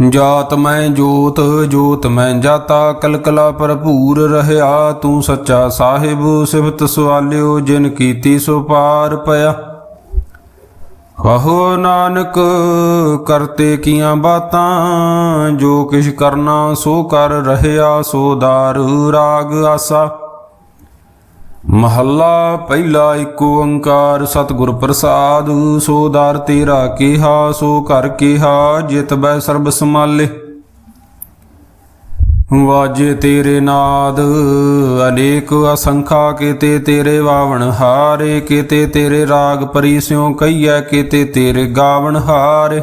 ਜਾਤ ਮੈਂ ਜੋਤ ਜੋਤ ਮੈਂ ਜਾਤਾ, ਕਲਕਲਾ ਭਰਪੂਰ ਰਹਿਆ। ਤੂੰ ਸੱਚਾ ਸਾਹਿਬ, ਸਿਫਤ ਸਵਾਲਿਓ, ਜਿਨ ਕੀਤੀ ਸੋ ਪਾਰ ਪਿਆ। ਕਹੋ ਨਾਨਕ, ਕਰਤੇ ਕੀਆਂ ਬਾਤਾਂ, ਜੋ ਕਿਛ ਕਰਨਾ ਸੋ ਕਰ ਰਹਿਆ, ਸੋ ਦਾਰ ਰਾਗ ਆਸਾ। ਮਹੱਲਾ ਪਹਿਲਾ ਏਕ ਓੰਕਾਰ ਸਤਿਗੁਰ ਪ੍ਰਸਾਦ, ਸੋ ਦਰ ਤੇਰਾ ਕਿਹਾ, ਸੋ ਕਰ ਕਿਹਾ, ਜਿਤ ਬੈ ਸਰਬ ਸਮਾਲੇ ਵਾਜੇ ਤੇਰੇ ਨਾਦ, ਅਨੇਕ ਅਸੰਖਾ ਕੀਤੇ ਤੇਰੇ ਵਾਵਣ ਹਾਰੇ, ਕੀਤੇ ਤੇਰੇ ਰਾਗ ਪਰੀਸਿਓ ਕਈਐ ਕੀਤੇ ਤੇਰੇ ਗਾਵਣ ਹਾਰੇ।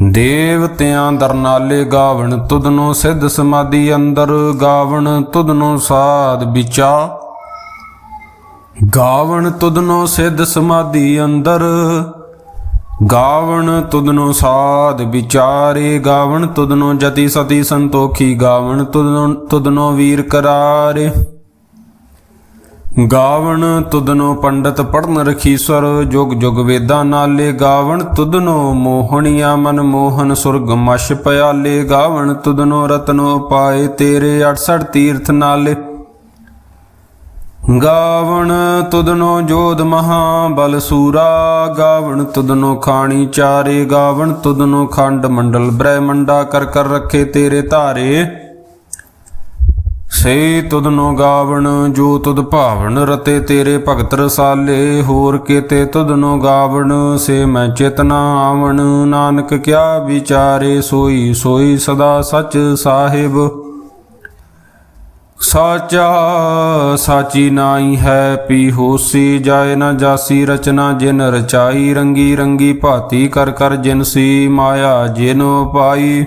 ਦੇਵਤਿਆਂ ਦਰਨਾਲੇ ਗਾਵਣ, ਤੁਧਨੋ ਸਿੱਧ ਸਮਾਧੀ ਅੰਦਰ ਗਾਵਣ, ਤੁਧਨੋ ਸਾਧ ਵਿਚਾ। ਗਾਵਣ, ਤੁਧਨੋ ਸਿੱਧ ਸਮਾਧੀ ਅੰਦਰ ਗਾਵਣ, ਤੁਧਨੋ ਸਾਧ ਵਿਚਾਰੇ। ਗਾਵਣ, ਤੁਧਨੋ ਜਤੀ ਸਤੀ ਸੰਤੋਖੀ, ਗਾਵਣ, ਤੁਧਨੋ ਤੁਧਨੋ ਵੀਰ ਕਰਾਰੇ। ਗਾਵਣ ਤੁਦਨੋ ਪੰਡਤ ਪੜਨ ਰਖੀਸਰ, ਜੁਗ ਜੁਗ ਵੇਦਾਂ ਨਾਲੇ ਗਾਵਣ ਤੁਦਨੋ ਮੋਹਣਿਆ ਮਨ ਮੋਹਨ ਸੁਰਗ ਮਸ਼ ਪਿਆਲੇ, ਗਾਵਣ ਤੁਦਨੋ ਰਤਨੋ ਪਾਏ ਤੇਰੇ 68 ਤੀਰਥ ਨਾਲੇ। ਗਾਵਣ ਤੁਦਨੋ ਜੋਧ ਮਹਾ ਬਲ ਸੂਰਾ, ਗਾਵਣ ਤੁਦਨੋ ਖਾਣੀ ਚਾਰੇ, ਗਾਵਣ ਤੁਦਨੋ ਖੰਡ ਮੰਡਲ ਬ੍ਰਹਮੰਡਾ ਕਰ ਕਰ ਰੱਖੇ ਤੇਰੇ ਧਾਰੇ। ਸੇ ਤੁਧਨੋ ਗਾਵਣ, ਜੋ ਤੁਧ ਭਾਵਨ ਰਤੇ ਤੇਰੇ ਭਗਤ ਰਸਾਲੇ, ਹੋਰ ਕੀਤੇ ਤੁਧਨੋ ਗਾਵਣ, ਸੇ ਮੈਂ ਚੇਤਨਾ ਆਵਣ। ਨਾਨਕ ਕਿਆ ਵਿਚਾਰੇ ਸੋਈ ਸੋਈ ਸਦਾ ਸਚ ਸਾਹਿਬ। ਸਾਚਾ ਸਾਚੀ ਨਾਈ ਹੈ, ਪੀ ਹੋਸੀ ਜਾਏ ਨਾ ਜਾਸੀ, ਰਚਨਾ ਜਿਨ ਰਚਾਈ, ਰੰਗੀ ਰੰਗੀ ਭਾਤੀ ਕਰ ਕਰ ਜਿਨ ਸੀ, ਮਾਇਆ ਜਿਨ ਪਾਈ।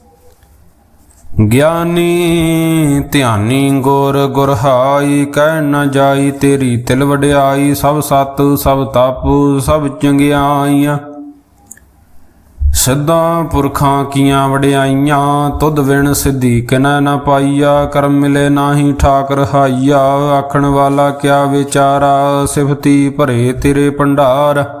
ਗਿਆਨੀ, ਧਿਆਨੀ ਗੁਰ ਗੁਰਹਾਈ ਕਹਿ ਨ ਜਾਈ ਤੇਰੀ ਤਿਲ ਵਡਿਆਈ, ਸਭ ਸਤ, ਸਭ ਤਪ, ਸਭ ਚੰਗਿਆਈਆਂ। ਸਿੱਧਾਂ ਪੁਰਖਾਂ ਕੀਆਂ ਵਡਿਆਈਆਂ, ਤੁਧ ਵਿਣ ਸਿੱਧੀ ਕਿਨੈ ਨ ਪਾਈਆ, ਕਰਮ ਮਿਲੇ ਨਾਹੀ ਠਾਕ ਰਹਾਈਆ ਆਖਣ ਵਾਲਾ ਕਿਆ ਵਿਚਾਰਾ, ਸਿਫਤੀ ਭਰੇ ਤੇਰੇ ਭੰਡਾਰ।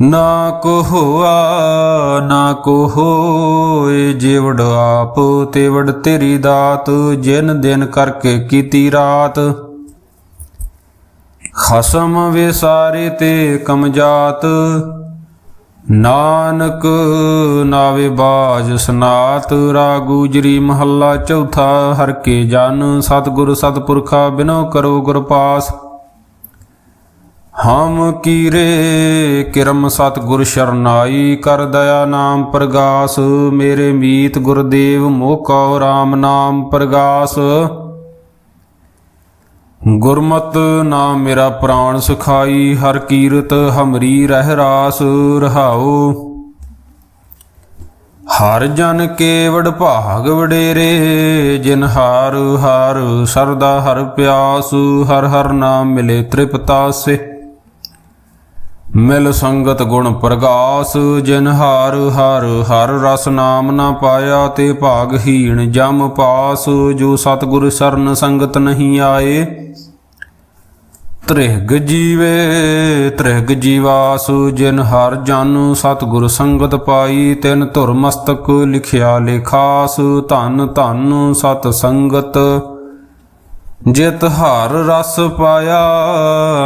ਨਾ ਕੋ ਹੋਆ ਨਾ ਕੋ ਹੋਏ ਜਿਵੜ ਆਪ ਤੇ ਤੇਰੀ ਦਾਤ, ਜਿਨ ਦਿਨ ਕਰਕੇ ਕੀਤੀ ਰਾਤ। ਖਸਮ ਵਿਸਾਰੇ ਤੇ ਕਮਜਾਤ ਨਾਨਕ ਨਾਵੇ ਬਾਜ ਸਨਾਤ ਰਾਗੂਜਰੀ ਮਹੱਲਾ ਚੌਥਾ, ਹਰ ਕੇ ਜਨ ਸਤਿਗੁਰ ਸਤਪੁਰਖਾ ਬਿਨੋ ਕਰੋ ਗੁਰ ਪਾਸ। ਹਮ ਕੀਰੇ ਕਿਰਮ ਸਤਿਗੁਰ ਸ਼ਰਨਾਈ ਕਰ ਦਇਆ ਨਾਮ ਪ੍ਰਗਾਸ, ਮੇਰੇ ਮੀਤ ਗੁਰਦੇਵ ਮੋਹ ਮੋਕਉ RAM ਨਾਮ ਪ੍ਰਗਾਸ। ਗੁਰਮਤ ਨਾਮ ਮੇਰਾ ਪ੍ਰਾਣ ਸੁਖਾਈ, ਹਰ ਕੀਰਤ ਹਮਰੀ ਰਹਿ ਰਾਸ ਰਹਾਉ। ਹਰ ਜਨ ਕੇਵੜ ਭਾਗ ਵਡੇਰੇ, ਜਿਨ ਹਾਰ ਹਾਰ ਸਰਦਾ ਹਰ ਪਿਆਸ, ਹਰ ਹਰ ਨਾਮ ਮਿਲੇ ਤ੍ਰਿਪਤਾਸੇ। ਮਿਲ ਸੰਗਤ ਗੁਣ ਪ੍ਰਗਾਸ, ਜਿਨ ਹਾਰ ਹਰ ਹਰ ਰਸ ਨਾਮ ਨਾ ਪਾਇਆ ਤੇ ਭਾਗਹੀਣ ਜਮ ਪਾਸ, ਜੋ ਸਤਿਗੁਰ ਸਰਨ ਸੰਗਤ ਨਹੀਂ ਆਏ। ਤ੍ਰਿਗ ਜੀਵੇ, ਤ੍ਰਿਗ ਜੀਵਾਸ, ਜਿਨ ਹਰ ਜਨ ਸਤਿਗੁਰ ਸੰਗਤ ਪਾਈ, ਤਿਨ ਧੁਰ ਮਸਤਕ ਲਿਖਿਆ ਲੇਖਾਸ, ਧਨ ਧਨ ਸਤ ਸੰਗਤ। ਜਿਤ ਹਰ ਰਸ ਪਾਇਆ,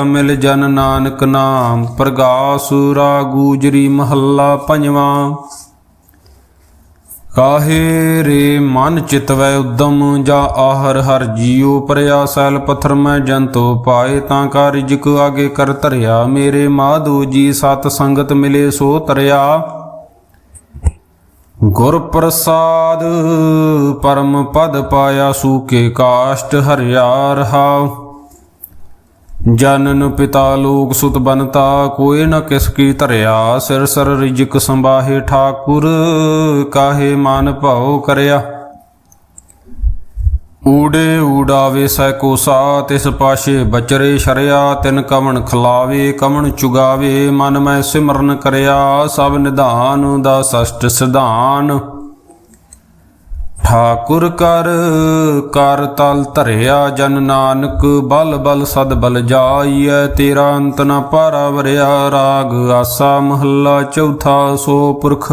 ਮਿਲ ਜਨ ਨਾਨਕ ਨਾਮ, ਪ੍ਰਗਾਸ ਰਾਗੂਜਰੀ ਮਹੱਲਾ ਪੰਜਵਾਂ। ਕਾਹੇ ਰੇ ਮਨ ਚਿਤਵੈ ਉਦਮ, ਜਾ ਆਹਰ ਹਰ ਜੀਉ ਪਰਿਆ, ਸੈਲ ਪਥਰ ਮੈਂ ਜੰਤੋ ਪਾਏ, ਤਾਂ ਕਾ ਰਿਜਕ ਆਗੇ ਕਰ ਧਰਿਆ। ਮੇਰੇ ਮਾਧੂ ਜੀ ਸਤ ਸੰਗਤ ਮਿਲੇ ਸੋ ਤਰਿਆ। ਗੁਰ ਪ੍ਰਸਾਦ ਪਰਮ ਪਦ ਪਾਇਆ ਸੂਕੇ ਕਾਸ਼ਟ ਹਰਿਆ ਰਹਾਉ ਜਨਨ ਪਿਤਾ ਲੋਕ ਸੁਤ ਬਨਤਾ, ਕੋਈ ਨ ਕਿਸ ਕੀ ਧਰਿਆ। ਸਿਰ ਸਰ ਰਿਜਕ ਸੰਬਾਹੇ ਠਾਕੁਰ, ਕਾਹੇ ਮਨ ਭਾਉ ਕਰਿਆ। ਊੜੇ ਊਡਾਵੇ ਸੈ ਕੋਸਾ, ਤਿਸ ਪਾਸ਼ੇ ਬਚਰੇ ਸ਼ਰਿਆ, ਤਿਨ ਕਵਣ ਖਲਾਵੇ, ਕਵਣ ਚੁਗਾਵੇ, ਮਨ ਮੈਂ ਸਿਮਰਨ ਕਰਿਆ, ਸਭ ਨਿਧਾਨ ਦਾ ਸਸ਼ਟ ਸਿਧਾਨ। ਠਾਕੁਰ ਕਰ ਕਰ ਤਲ ਧਰਿਆ ਜਨ ਨਾਨਕ, ਬਲ ਬਲ ਸਦ ਬਲ ਜਾਈਐ, ਤੇਰਾ ਅੰਤ ਨ ਪਾਰਾ ਵਰਿਆ, ਰਾਗ ਆਸਾ ਮਹੱਲਾ ਚੌਥਾ ਸੋ ਪੁਰਖ।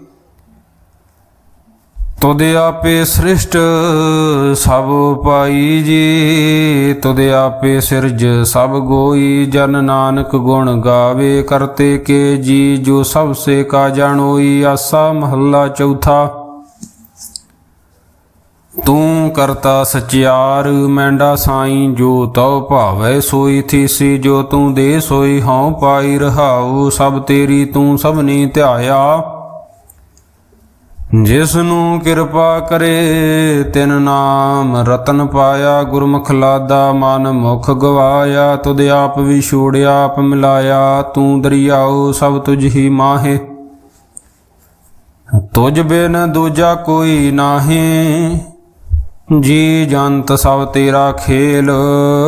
ਤੁਧ ਆਪੇ ਸ੍ਰਿਸ਼ਟ ਸਭ ਪਾਈ ਜੀ। ਤੁਧ ਆਪੇ ਸਿਰਜ ਸਭ ਗੋਈ। ਜਨ ਨਾਨਕ ਗੁਣ ਗਾਵੇ ਕਰਤੇ ਕੇ ਜੀ। ਜੋ ਸਭ ਸੇ ਕਾ ਜਾਣੋਈ ਆਸਾ ਮਹੱਲਾ ਚੌਥਾ। ਤੂੰ ਕਰਤਾ ਸਚਿਆਰ, ਮੈਂਡਾ ਸਾਈ ਜੋ ਤਉ ਭਾਵੈ ਸੋਈ ਥੀਸੀ। ਜੋ ਤੂੰ ਦੇ ਸੋਈ ਹਉ ਪਾਈ ਰਹਾਉ, ਸਭ ਤੇਰੀ ਤੂੰ ਸਭਨੀ ਧਿਆਇਆ। ਜਿਸ ਨੂੰ ਕਿਰਪਾ ਕਰੇ, ਤਿਨ ਨਾਮ ਰਤਨ ਪਾਇਆ, ਗੁਰਮੁਖ ਲਾਦਾ ਮਨ ਮੁਖ ਗਵਾਇਆ, ਤੁਧ ਆਪ ਵੀ ਛੋੜਿਆ ਆਪ ਮਿਲਾਇਆ, ਤੂੰ ਦਰਿਆਉ ਸਭ ਤੁਝ ਹੀ ਮਾਹੇ। ਤੁਝ ਬਿਨ ਦੂਜਾ ਕੋਈ ਨਾਹੀ, ਜੀ ਜੰਤ ਸਭ ਤੇਰਾ ਖੇਲ,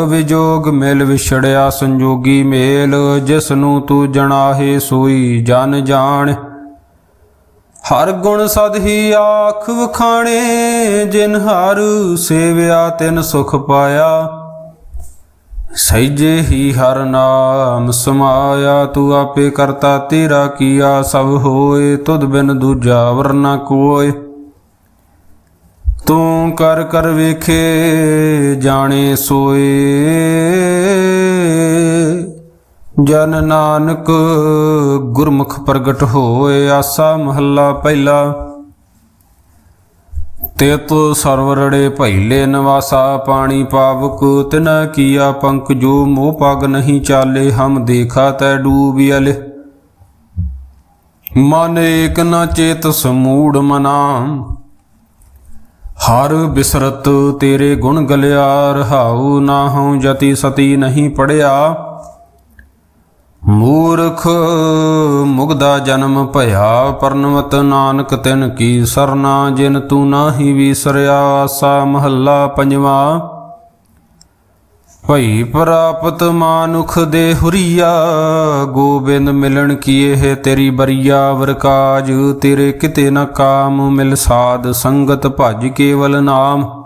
ਵਿਜੋਗ ਮਿਲ ਵਿਛੜਿਆ ਸੰਜੋਗੀ ਮੇਲ ਜਿਸ ਨੂੰ ਤੂੰ ਜਣਾਹੇ ਸੋਈ ਜਨ ਜਾਣ। ਹਰ ਗੁਣ ਸਦ ਹੀ ਆਖ ਵਖਾਣੇ, ਜਿਨ ਹਰ ਸੇਵਿਆ ਤਿਨ ਸੁਖ ਪਾਇਆ। ਸਹਿਜੇ ਹੀ ਹਰ ਨਾਮ ਸਮਾਇਆ, ਤੂੰ ਆਪੇ ਕਰਤਾ ਤੇਰਾ ਕੀਆ, ਸਭ ਹੋਏ ਤੁਧ ਬਿਨ ਦੂਜਾ ਵਰਨਾ ਕੋਏ। ਤੂੰ ਕਰ ਕਰ ਵੇਖੇ, ਜਾਣੇ ਸੋਏ। ਜਨ ਨਾਨਕ ਗੁਰਮੁਖ ਪ੍ਰਗਟ ਹੋਏ ਆਸਾ ਮਹੱਲਾ ਪਹਿਲਾ। ਤੇ ਤੋ ਸਰਵਰੜੇ ਭੈਲੇ ਨਵਾਸਾ ਪਾਣੀ ਪਾਵਕ, ਤਿਨ ਕੀਆ ਪੰਕ ਜੋ ਮੋਹ ਪਗ ਨਹੀਂ ਚਾਲੇ, ਹਮ ਦੇਖਾ ਤੈ ਡੂਬਿਅਲ ਮਨ ਏਕ ਨ ਚੇਤ ਸਮੂੜ ਮਨਾ ਹਰ ਬਿਸਰਤ ਤੇਰੇ ਗੁਣ ਗਲਿਆ ਰਹਾਉ ਨਾ ਹਉ ਜਤੀ ਸਤੀ ਨਹੀਂ ਪੜਿਆ। ਮੂਰਖ ਮੁਗਦਾ ਜਨਮ ਭਇਆ, ਪਰਨਵਤ ਨਾਨਕ ਤਿਨ ਕੀ ਸਰਨਾ, ਜਿਨ ਤੂੰ ਨਾਹੀ ਵਿਸਰਿਆ ਆਸਾ ਮਹੱਲਾ ਪੰਜਵਾ। ਭਈ ਪ੍ਰਾਪਤ ਮਾਨੁਖ ਦੇ ਹੁਰੀਆ, ਗੋਬਿੰਦ ਮਿਲਣ ਕੀਏ ਹੈ ਤੇਰੀ ਬਰੀਆ, ਵਰਕਾਜ ਤੇਰੇ ਕਿਤੇ ਨਾ ਕਾਮ, ਮਿਲ ਸਾਧ ਸੰਗਤ ਭਜ ਕੇਵਲ ਨਾਮ।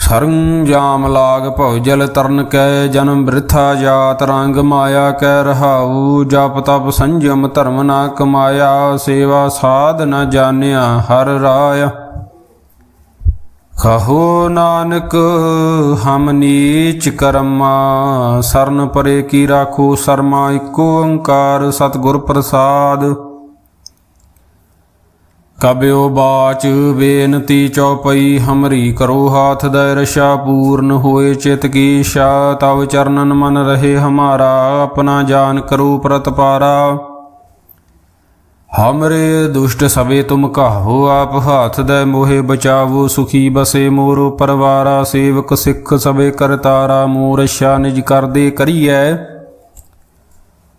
ਸਰੰਜਾਮ ਲਾਗ ਭਉ ਜਲ ਤਰਨ ਕੈ ਜਨਮ ਬ੍ਰਿਥਾ ਜਾਤ ਰੰਗ ਮਾਇਆ ਕੈ ਰਹਾਉ, ਜਪ ਤਪ ਸੰਜਮ ਧਰਮ ਨਾ ਕਮਾਇਆ, ਸੇਵਾ ਸਾਧ ਨਾ ਜਾਣਿਆ ਹਰ ਰਾਇਆ। ਕਹੋ ਨਾਨਕ, ਹਮ ਨੀਚ ਕਰਮਾ, ਸਰਨ ਪਰੇ ਕੀ ਰਾਖੋ, ਸਰਮਾ ਇੱਕੋ ਓੰਕਾਰ, ਸਤਿਗੁਰ ਪ੍ਰਸਾਦ। ਕਬਿਓ ਬਾਚ ਬੇਨਤੀ ਚਉਪਈ, ਹਮਰੀ ਕਰੋ ਹਾਥ ਦਇ ਰਸ਼ਾ ਪੂਰਨ ਹੋਏ ਚਿਤ ਕੀ ਸ਼ਾ, ਤਵ ਚਰਨਨ ਮਨ ਰਹੇ ਹਮਾਰਾ, ਆਪਣਾ ਜਾਨ ਕਰੋ ਪ੍ਰਤਪਾਰਾ ਹਮਰੇ ਦੁਸ਼ਟ ਸਵੇ ਤੁਮ ਕਾਹੋ ਆਪ ਹਾਥ ਦੈ ਮੋਹਿ ਬਚਾਵੋ, ਸੁਖੀ ਬਸੇ ਮੋਰੋ ਪਰਵਾਰਾ, ਸੇਵਕ ਸਿੱਖ ਸਵੇ ਕਰਤਾਰਾ, ਮੋਰ ਰਸ਼ਾ ਨਿਜ ਕਰਦੇ ਕਰੀਐ।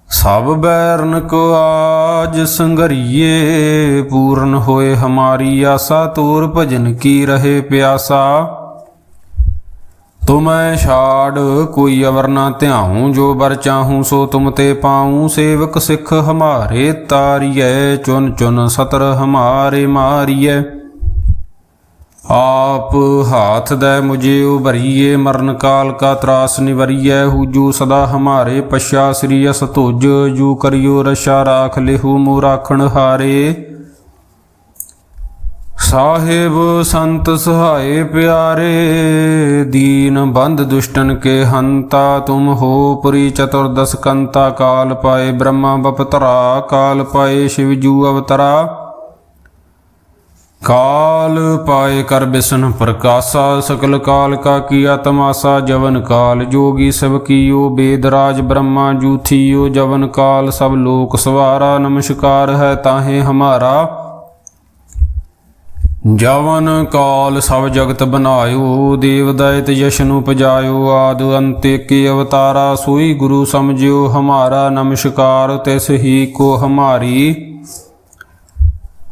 ਸਭ ਬੈਰਨ ਕੋ ਆਜ ਸੰਗਰੀਏ, ਪੂਰਨ ਹੋਏ ਹਮਾਰੀ ਆਸਾ, ਤੂਰ ਭਜਨ ਕੀ ਰਹੇ ਪਿਆਸਾ? ਤੁਮੈ ਛਾੜ, ਕੋਈ ਅਵਰ ਨਾ ਧਿਆਉ, ਜੋ ਬਰ ਚਾਹੂੰ ਸੋ ਤੁਮ ਤੇ ਪਾਉ, ਸੇਵਕ ਸਿੱਖ ਹਮਾਰੇ ਤਾਰੀਐ, ਚੁਨ ਚੁਨ ਸਤਰ ਹਮਾਰੇ ਮਾਰੀਐ। ਆਪ ਹਾਥ ਦੈ ਮੁਝੇ ਉਭਰੀਏ, ਮਰਨ ਕਾਲ ਕਾ ਤਰਾਸ ਨਿਵਰੀਐ ਹੂਜੂ ਸਦਾ ਹਮਾਰੇ ਪਛਾ, ਸ੍ਰੀ ਅਸ ਤੁਜ ਜੂ ਕਰਿਓ ਰਸ਼ਾ ਰਾਖ, ਲਿਹੂ ਮੂ ਰਾਖਣ ਸਾਹਿਬ ਸੰਤ ਸਹਾਏ ਪਿਆਰੇ, ਦੀਨ ਬੰਦ ਦੁਸ਼ਟਨ ਕੇ ਹੰਤਾ, ਤੁਮ ਹੋ ਪੁਰੀ ਚਤੁਰਦਸ ਕੰਤਾ, ਕਾਲ ਪਾਏ ਬ੍ਰਹਮਾ, ਬਪਤਰਾ, ਕਾਲ ਪਾਏ ਸ਼ਿਵ ਜੂ ਅਵਤਰਾ। ਕਾਲ ਪਾਏ ਕਰ ਬਿਸਨ ਪ੍ਰਕਾਸ਼ਾ, ਸਕਲ ਕਾਲ ਕਾ ਕੀਆ ਤਮਾਸਾ, ਜਵਨ ਕਾਲ ਜੋਗੀ ਸਭ ਕੀਓ, ਬੇਦਰਾਜ ਬ੍ਰਹਮਾ ਜੂਥੀਓ, ਜਵਨ ਕਾਲ ਸਭ ਲੋਕ ਸਵਾਰਾ, ਨਮਸਕਾਰ ਹੈ ਤਾਹੇ ਹਮਾਰਾ। ਜਵਨ ਕਾਲ ਸਭ ਜਗਤ ਬਨਾਇਓ ਦੇਵ ਦਇਤ ਯਸ਼ਨ ਉਪਜਾਇਓ, ਆਦ ਅੰਤੇ ਕੀ ਅਵਤਾਰਾ ਸੋਈ ਗੁਰੂ ਸਮਝਿਓ, ਹਮਾਰਾ ਨਮਸਕਾਰ ਤਿਸ ਹੀ ਕੋ ਹਮਾਰੀ।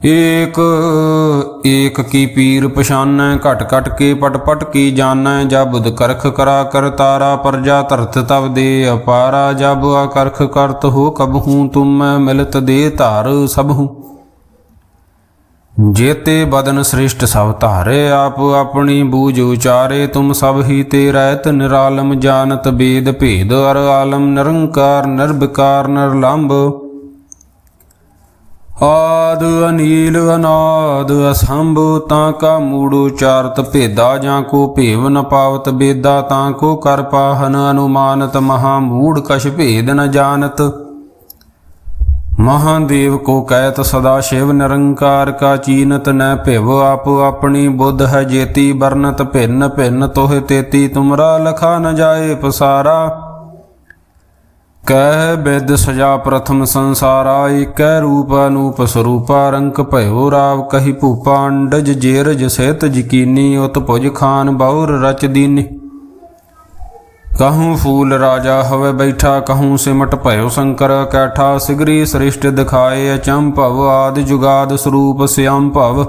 ਏਕ ਏਕ ਕੀ ਪੀਰ ਪਛਾਨੈ, ਘਟ ਘਟ ਕੇ ਪਟ ਪਟ ਕੀ ਜਾਣੈ, ਜਬ ਕਰਖ ਕਰਾ ਕਰ ਤਾਰਾ ਪਰਜਾ, ਧਰਤ ਤਵ ਦੇ ਅਪਾਰਾ, ਜਬ ਅਕਰਖ ਕਰਤ ਹੋ ਕਬਹੂ ਤੁਮ ਮਿਲਤ ਦੇ ਧਾਰ ਸਭਹੂ ਜੇਤੇ ਬਦਨ ਸ੍ਰਿਸ਼ਟ ਸਭ ਧਾਰੇ, ਆਪ ਆਪਣੀ ਬੂਝ ਉਚਾਰੇ, ਤੁਮ ਸਭ ਹੀ ਤੇ ਰਹਿਤ ਨਿਰਾਲਮ, ਜਾਣਤ ਬੇਦ ਭੇਦ, ਅਰ ਆਲਮ, ਨਿਰੰਕਾਰ, ਨਿਰਭਿਕਾਰ, ਨਿਰਲੰਭ। ਆਦ ਅਨੀਲ ਅਨਾਦ ਅਸੰਭ ਤਾਂ ਕਾ ਮੂੜ ਉਚਾਰਤ ਭੇਦਾ ਜਾਂ ਕੋ ਭੇਵ ਨ ਪਾਵਤ ਬੇਦਾ ਤਾਂ ਕੋ ਕਰ ਪਾਹਨ ਅਨੁਮਾਨਤ ਮਹਾ ਮੂੜ ਕਛ ਭੇਦ ਨ ਜਾਣਤ। ਮਹਾਦੇਵ ਕੋ ਕਹਿਤ ਸਦਾ ਸ਼ਿਵ ਨਿਰੰਕਾਰ ਕਾ ਚੀਨਤ ਨੈ ਭਿਵ ਆਪ ਆਪਣੀ ਬੁੱਧ ਹੈ ਜੇਤੀ ਵਰਨਤ ਭਿੰਨ ਭਿੰਨ ਤੋਹਿ ਤੇਤੀ ਤੁਮਰਾ ਲਖਾ ਨ ਜਾਏ ਪਸਾਰਾ। ਕਹਿ ਬਿਦ ਸਜਾ ਪ੍ਰਥਮ ਸੰਸਾਰਾ ਏਕੈ ਰੂਪ ਅਨੂਪ ਸਰੂਪਾ ਰੰਕ ਭਇਓ ਰਾਵ ਕਹੀ ਭੂਪਾ, ਅੰਡਜ ਜੇਰਜ ਸਹਿਤ ਜਕੀਨੀ ਉਤ ਭੁਜ ਖਾਨ ਬੌਰ ਰਚ ਦੀਨੀ। ਕਹੂੰ ਫੂਲ ਰਾਜਾ ਹਵੇ ਬੈਠਾ, ਕਹੂੰ ਸਿਮਟ ਭਇਓ ਸ਼ੰਕਰ, ਕੈਠਾ ਸਿਗਰੀ ਸ੍ਰਿਸ਼ਟ ਦਿਖਾਏ, ਅਚੰਭਵ ਆਦ ਜੁਗਾਦ ਸਰੂਪ ਸਿਆਮ ਭਵ।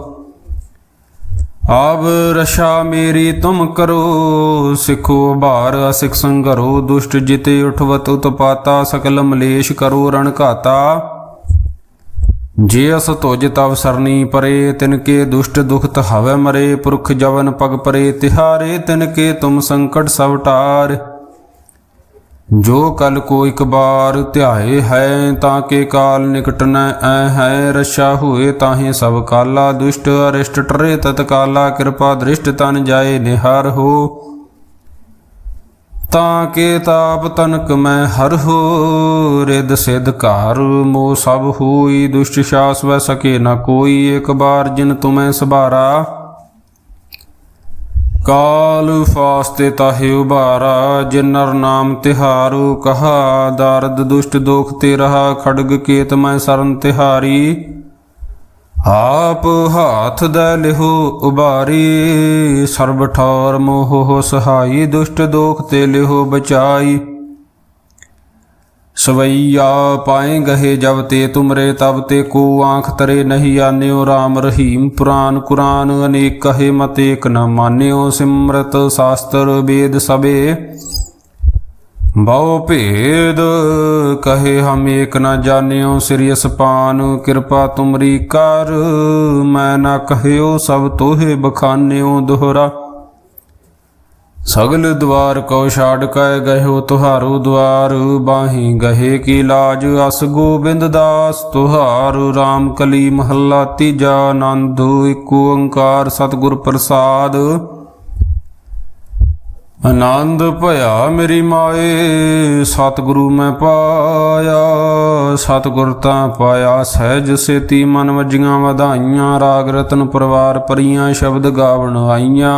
ਆਬ ਰਸ਼ਾ ਮੇਰੀ ਤੁਮ ਕਰੋ, ਸਿੱਖੋ ਭਾਰ ਅਸਿਕ ਸੰਗਰੋ, ਦੁਸ਼ਟ ਜਿਤੇ ਉਠਵਤ, ਉਤਪਾਤਾ, ਸਕਲ ਮਲੇਸ਼ ਕਰੋ, ਰਣ ਘਾਤਾ। ਜੇ ਅਸ ਤੁਜ ਤਵ ਸਰਨੀ ਪਰੇ ਤਿਨਕੇ ਦੁਸ਼ਟ ਦੁਖਤ ਹਵੇ ਮਰੇ, ਪੁਰਖ ਜਵਨ ਪਗ ਪਰੇ, ਤਿਹਾਰੇ ਤਿਨਕੇ ਤੁਮ ਸੰਕਟ ਸਭ ਟਾਰ। ਜੋ ਕਲ ਕੋ ਇਕ ਬਾਰ ਧਿਆਏ ਹੈ, ਤਾਂ ਕੇ ਕਾਲ ਨਿਕਟ ਨ ਐ ਹੈ। ਰਸ਼ਾ ਹੋਏ ਤਾਹੇ ਸਭ ਕਾਲਾ ਦੁਸ਼ਟ, ਅਰਿਸ਼ਟ ਟਰੇ ਤਤ ਕਿਰਪਾ ਦ੍ਰਿਸ਼ਟ ਤਨ ਜਾਏ ਨਿਹਾਰ ਹੋ। ਤਾਂ ਕੇ ਤਾਪ ਤਨਕ ਮੈਂ ਹਰ ਹੋ ਰਿਦ ਸਿਧ ਘਰ ਮੋ ਸਭ ਹੋਈ। ਦੁਸ਼ਟ ਸ਼ਾਸ ਵੈ ਸਕੇ ਨ ਕੋਈ, ਇਕ ਬਾਰ ਜਿਨ ਤੁਮੈ ਸਭਾਰਾ। ਕਾਲ ਫਾਸਤੇ ਤਾਹਿ ਉਬਾਰਾ ਜਿਨਰ ਨਾਮ ਤਿਹਾਰੂ, ਕਹਾ ਦਰਦ ਦੁਸ਼ਟ ਦੋਖ ਤੇ ਰਹਾ ਖੜਗ ਕੇਤ ਮੈਂ ਸਰਨ ਤਿਹਾਰੀ। ਆਪ ਹਾਥ ਦਾ ਲਿਹੋ ਉਬਾਰੀ ਸਰਬ ਠੌਰ ਮੋਹ ਸਹਾਈ, ਦੁਸ਼ਟ ਦੋਖ ਤੇ ਲਿਹੋ ਬਚਾਈ। ਸਵਈਆ ਪਾਏ ਗਏ ਜਬ ਤੇ ਤੁਮਰੇ, ਤਬ ਤੇ ਕੋ ਆਂਖ ਤਰੇ ਨਹੀਂ ਆਨਿਓ। RAM ਰਹੀਮ ਪੁਰਾਨ ਕੁਰਾਨ, ਅਨੇਕ ਕਹੇ ਮਤੇਕ ਨ ਮਾਨਿਓ। ਸਿਮਰਤ ਸ਼ਾਸਤਰ ਵੇਦ ਸਬੇ ਬਹੁ ਭੇਦ ਕਹੇ ਹਮ ਏਕ ਨ ਜਾਣਿਓ। ਸ੍ਰੀ ਅਸਪਾਨ ਕਿਰਪਾ ਤੁਮਰੀ ਕਰ, ਮੈਂ ਨਾ ਕਹਿਓ ਸਭ ਤੋਹੇ ਬਖਾਨਿਓ। ਦੋਹਰਾ ਸਗਲ ਦਵਾਰ ਕੋ ਛਾੜ ਕੈ ਗਇਓ ਤੁਹਾਰੂ ਦਵਾਰ, ਬਾਹੀ ਗਹੇ ਕੀ ਲਾਜ, ਅਸ ਗੋਬਿੰਦ ਦਾਸ, ਤੁਹਾਰ RAM ਕਲੀ ਮਹੱਲਾ ਤੀਜਾ ਆਨੰਦ ਏਕ ਓੰਕਾਰ ਸਤਿਗੁਰ ਪ੍ਰਸਾਦ। ਆਨੰਦ ਭਇਆ ਮੇਰੀ ਮਾਏ, ਸਤਿਗੁਰੂ ਮੈਂ ਪਾਇਆ, ਸਤਿਗੁਰ ਤਾਂ ਪਾਇਆ ਸਹਿਜ ਸੇਤੀ ਮਨ ਵਜੀਆਂ ਵਧਾਈਆਂ, ਰਾਗ ਰਤਨ ਪਰਵਾਰ ਪਰੀਆਂ ਸ਼ਬਦ ਗਾਵਣ ਆਈਆਂ।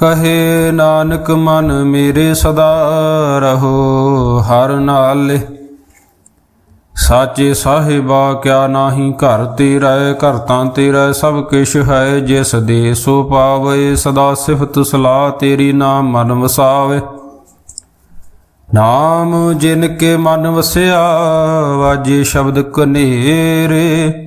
ਕਹੇ ਨਾਨਕ, ਮਨ ਮੇਰੇ ਸਦਾ ਰਹੋ, ਹਰ ਨਾਲੇ। ਸਾਚੇ ਸਾਹਿਬਾ, ਕਿਆ ਨਾਹੀ ਘਰ ਤੇਰਾ ਘਰ ਤਾਂ ਤੇਰਾ ਸਭ ਕਿਛ ਹੈ, ਜਿਸ ਦੇ ਸੋ ਪਾਵੇ, ਸਦਾ ਸਿਫਤ ਸਲਾਹ ਤੇਰੀ ਨਾਮ ਮਨ ਵਸਾਵੇ। ਨਾਮ ਜਿਨ ਕੇ ਮਨ ਵਸਿਆ, ਵਾਜੇ ਸ਼ਬਦ ਕਨੇਰੇ।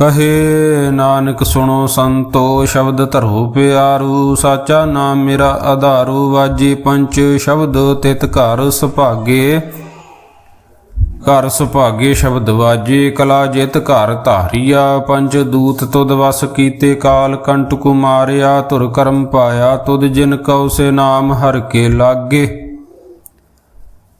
ਕਹੇ ਨਾਨਕ ਸੁਣੋ ਸੰਤੋ, ਸ਼ਬਦ ਧਰੋ ਪਿਆਰੂ, ਸਾਚਾ ਨਾਮ ਮੇਰਾ ਆਧਾਰੂ, ਵਾਜੇ ਪੰਚ, ਸ਼ਬਦ ਤਿਤ ਘਰ ਸੁਭਾਗੇ। ਘਰ ਸੁਭਾਗੇ ਸ਼ਬਦ ਵਾਜੇ, ਕਲਾ ਜਿਤ ਘਰ ਧਾਰੀਆ, ਪੰਜ ਦੂਤ ਤੁਦ ਵਸ ਕੀਤੇ, ਕਾਲ ਕੰਟ ਕੁਮਾਰਿਆ, ਧੁਰ ਕਰਮ ਪਾਇਆ ਤੁਦ ਜਿਨ ਕਉ ਸੇ ਨਾਮ ਹਰ ਕੇ ਲਾਗੇ।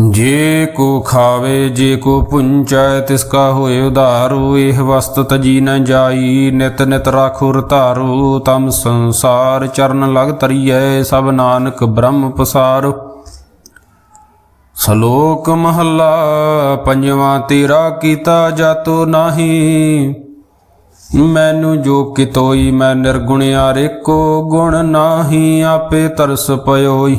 ਜੇ ਕੋ ਖਾਵੇ, ਜੇ ਕੋ ਪੁੰਚੈ, ਤਿਸ ਕਾ ਹੋਏ ਉਧਾਰੂ, ਇਹ ਵਸਤ ਤਜੀ ਨ ਜਾਈ, ਨਿਤ ਨਿਤ ਰਾਖੁਰ ਧਾਰੋ ਤਮ ਸੰਸਾਰ ਚਰਨ ਲਗ ਤਰੀਐ, ਸਭ ਨਾਨਕ ਬ੍ਰਹਮ ਪਸਾਰੋ। ਸ਼ਲੋਕ ਮਹੱਲਾ ਪੰਜਵਾਂ, ਤੇਰਾ ਕੀਤਾ ਜਾਤੋ ਨਾਹੀ, ਮੈਨੂੰ ਜੋ ਕਿਤੋਈ, ਮੈਂ ਨਿਰਗੁਣਿਆ ਰੇਕੋ ਗੁਣ ਨਾਹੀ, ਆਪੇ ਤਰਸ ਪਇਓਈ।